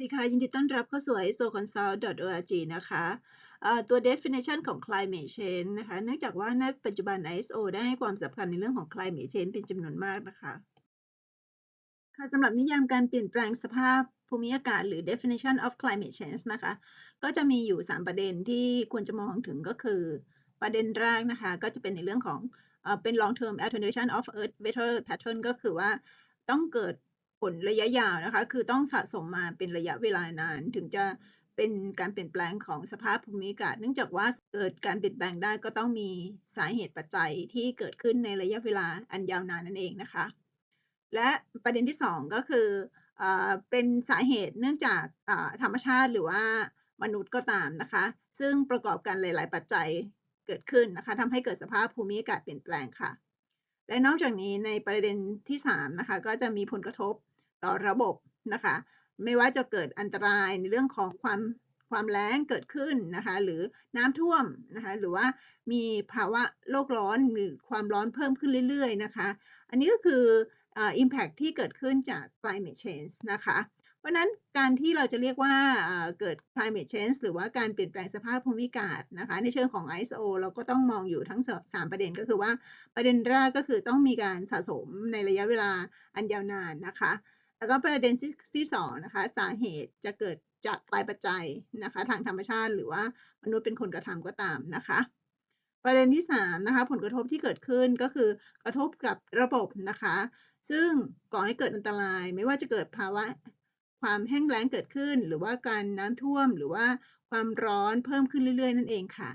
ดีค่ะ ยินดีต้อนรับเข้าสู่ isoconsult.org นะคะตัว definition ของ climate change นะคะ เนื่องจากว่าในปัจจุบัน ISO ได้ให้ความสำคัญในเรื่องของ climate change เป็นจำนวนมากนะคะค่ะสำหรับนิยามการเปลี่ยนแปลงสภาพภูมิอากาศหรือ definition of climate change นะคะ ก็จะมีอยู่ 3 ประเด็นที่ควรจะมองถึงก็คือ ประเด็นแรกนะคะ ก็จะเป็นในเรื่องของเอ่อเป็น long term attenuation of earth weather pattern ก็คือว่าต้องเกิด ผลระยะยาวนะคะ คือต้องสะสมมาเป็นระยะเวลานานถึงจะเป็นการเปลี่ยนแปลงของสภาพภูมิอากาศ เนื่องจากว่าเกิดการเปลี่ยนแปลงได้ก็ต้องมีสาเหตุปัจจัยที่เกิดขึ้นในระยะเวลาอันยาวนานนั่นเองนะคะ และประเด็นที่ 2 ก็คือเอเป็นสาเหตุเนื่องจากธรรมชาติหรือว่ามนุษย์ก็ตามนะคะ ซึ่งประกอบกันหลาย ๆ ปัจจัยเกิดขึ้นนะคะทำให้เกิดสภาพภูมิอากาศเปลี่ยนแปลงค่ะ และนอกจากนี้ในประเด็นที่3นะคะก็จะมีผลกระทบต่อระบบนะคะไม่ว่าจะเกิดอันตรายในเรื่องของความความแล้งเกิดขึ้นนะคะหรือน้ำท่วมนะคะหรือว่ามีภาวะโลกร้อนหรือความร้อนเพิ่มขึ้นเรื่อยๆนะคะ อันนี้ก็คืออ่า impact ที่เกิดขึ้นจาก climate change นะคะ เพราะนั้นการที่เราจะเรียกว่าเกิด climate change หรือว่าการเปลี่ยนแปลงสภาพภูมิอากาศนะคะ ในเชิงของ ISO เราก็ต้องมองอยู่ทั้งสามประเด็นก็คือว่าประเด็นแรกก็คือต้องมีการสะสมในระยะเวลาอันยาวนานนะคะ แล้วก็ประเด็นที่ที่สองนะคะสาเหตุจะเกิดจากปลายปัจจัยนะคะทางธรรมชาติหรือว่ามนุษย์เป็นคนกระทำก็ตามนะคะ ประเด็นที่3นะคะผลกระทบที่เกิดขึ้นก็คือกระทบกับระบบนะคะ ซึ่งก่อให้เกิดอันตรายไม่ว่าจะเกิดภาวะ ความแห้งแล้งเกิดขึ้น หรือว่าการน้ำท่วม หรือว่าความร้อนเพิ่มขึ้นเรื่อย ๆ นั่นเองค่ะ